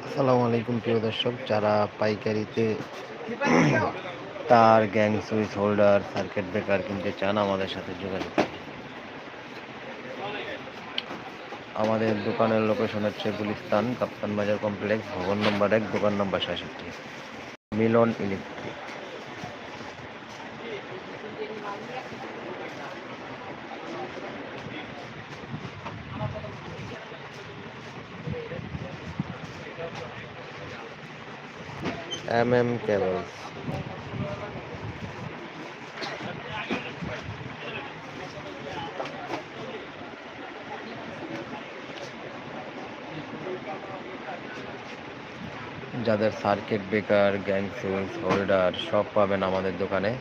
আসসালামু আলাইকুম, প্রিয় দর্শক। যারা পাইকারিতে তার, gang, switch holder, circuit breaker কিনতে চান, আমাদের সাথে যোগাযোগ। আমাদের দোকানের লোকেশন হচ্ছে গুলিস্তান কাপ্তান বাজার কমপ্লেক্স ভবন নম্বর এক, দোকান নম্বর সাতষট্টি Milan electric. M M cables যাদের circuit breaker gang switch holder সব পাবেন আমাদের দোকানে।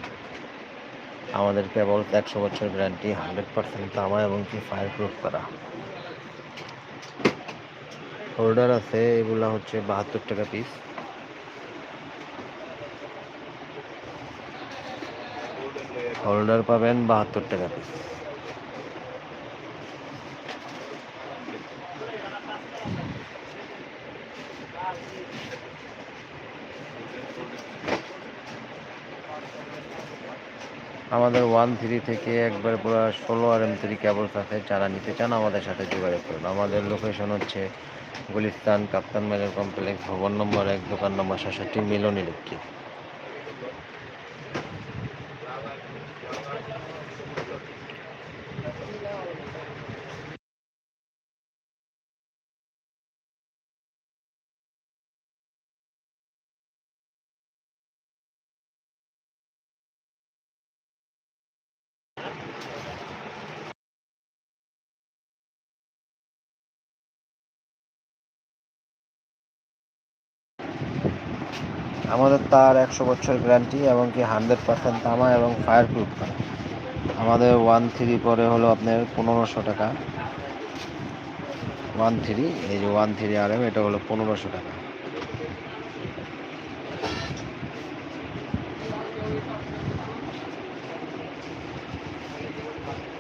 আমাদের কেবল একশো বছর গ্যারান্টি হান্ড্রেড পার্সেন্ট তামা এবং কি ফায়ার প্রুফ করা। হোল্ডার আছে, এগুলা হচ্ছে বাহাত্তর টাকা পিস হোল্ডার পাবেন বাহাত্তর টাকা পিস আমাদের ওয়ান থ্রি থেকে একবার পুরো ষোলো আর এম থ্রি কেবলস আছে যারা নিতে চান আমাদের সাথে যোগাযোগ করুন। আমাদের লোকেশন হচ্ছে গুলিস্তান কাপ্তান বাজার কমপ্লেক্স ভবন নম্বর এক, দোকান নম্বর সাতষট্টি, মিলন ইলেকট্রিক আমাদের তার একশো বছর গ্যারান্টি এবং কি হান্ড্রেড পার্সেন্ট তামা এবং ফায়ার প্রুফ করা আমাদের ওয়ান থ্রি পরে হলো আপনার পনেরোশো টাকা। ওয়ান থ্রি এই যে ওয়ান থ্রি আর এম এটা হলো পনেরোশো টাকা।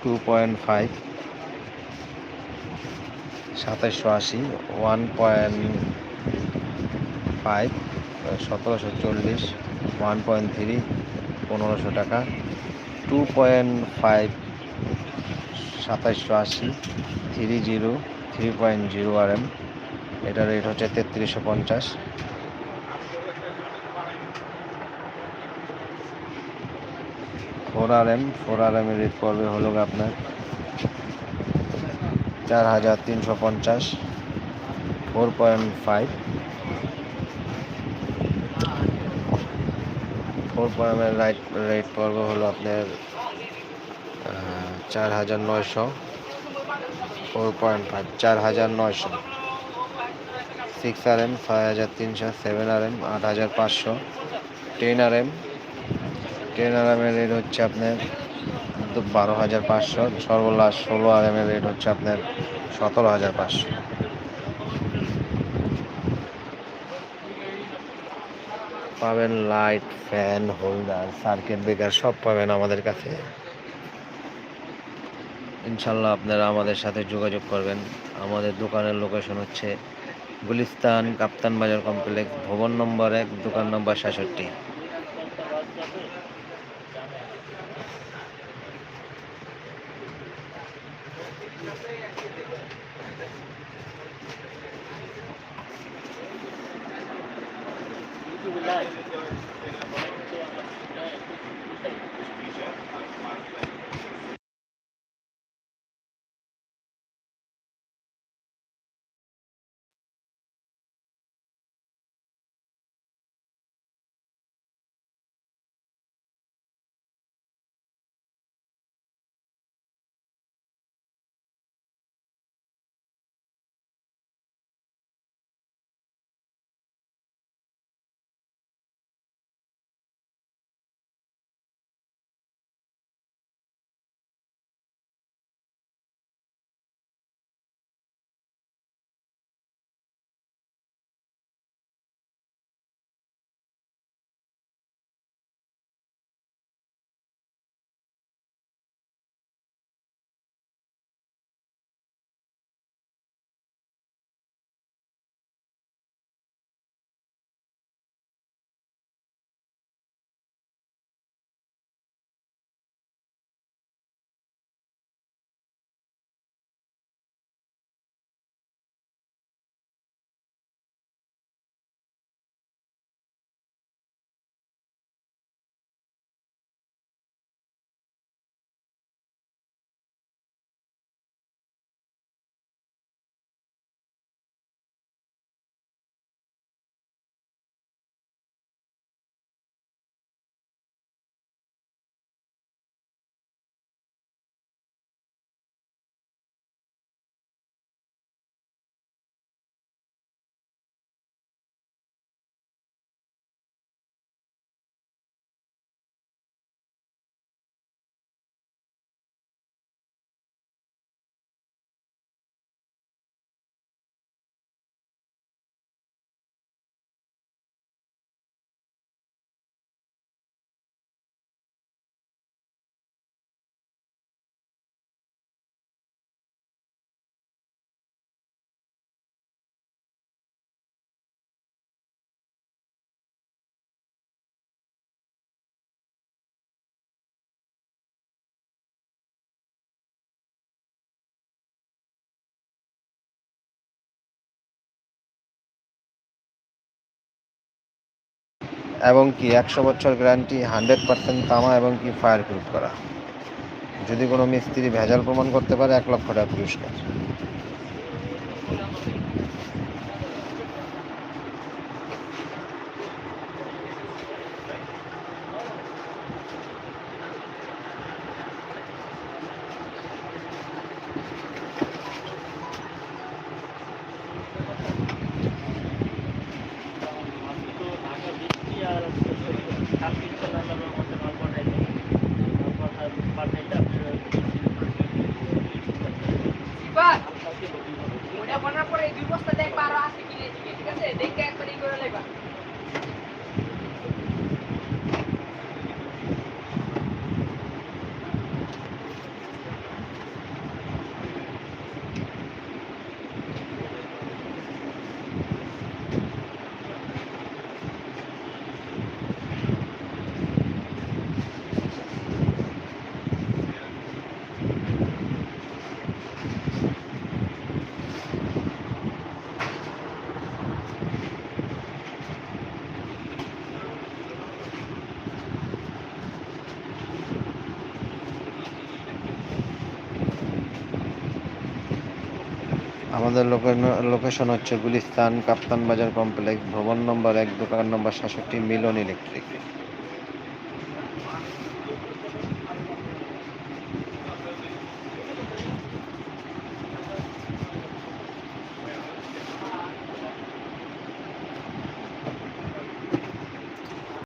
টু পয়েন্ট ফাইভ সাতাশশো আশি ওয়ান পয়েন্ট ফাইভ সতেরোশো চল্লিশ ওয়ান পয়েন্ট থ্রি পনেরোশো টাকা টু পয়েন্ট ফাইভ সাতাশশো আশি three zero three point zero R M এটার রেট হচ্ছে তেত্রিশশো পঞ্চাশ। Four R M four R এমের rate পড়বে হলো আপনার চার হাজার তিনশো পঞ্চাশ ফোর পয়েন্ট ফাইভ ফোর পয়েন্টের রাইট রেট পড়বে হলো আপনার চার হাজার নয়শো। ফোর পয়েন্ট ফাইভ, চার হাজার নয়শো। সিক্স আর এম ছয় হাজার তিনশো, সেভেন আর এম আট হাজার পাঁচশো। Ten R M ten R এমের rate হচ্ছে আপনার বারো হাজার পাঁচশো। সর্বলাস্ট ষোলো আর এমের রেট হচ্ছে আপনার সতেরো হাজার পাঁচশো। পাবেন light fan holder circuit breaker সব পাবেন আমাদের কাছে। ইনশাল্লাহ আপনারা আমাদের সাথে যোগাযোগ করবেন। আমাদের দোকানের লোকেশন হচ্ছে গুলিস্তান কাপ্তান বাজার কমপ্লেক্স ভবন নম্বর এক, দোকান নম্বর সাতষট্টি you would like. এবং কি একশো বছর গ্যারান্টি হান্ড্রেড পার্সেন্ট তামা এবং কি ফায়ার প্রুফ করা। যদি কোনো মিস্ত্রি ভেজাল প্রমাণ করতে পারে, এক লক্ষ টাকা পুরস্কার। আমাদের লোকেশন হচ্ছে গুলিস্তান কাপ্তান বাজার কমপ্লেক্স, ভবন নম্বর এক, দোকান নম্বর সাতষট্টি, মিলন ইলেকট্রিক।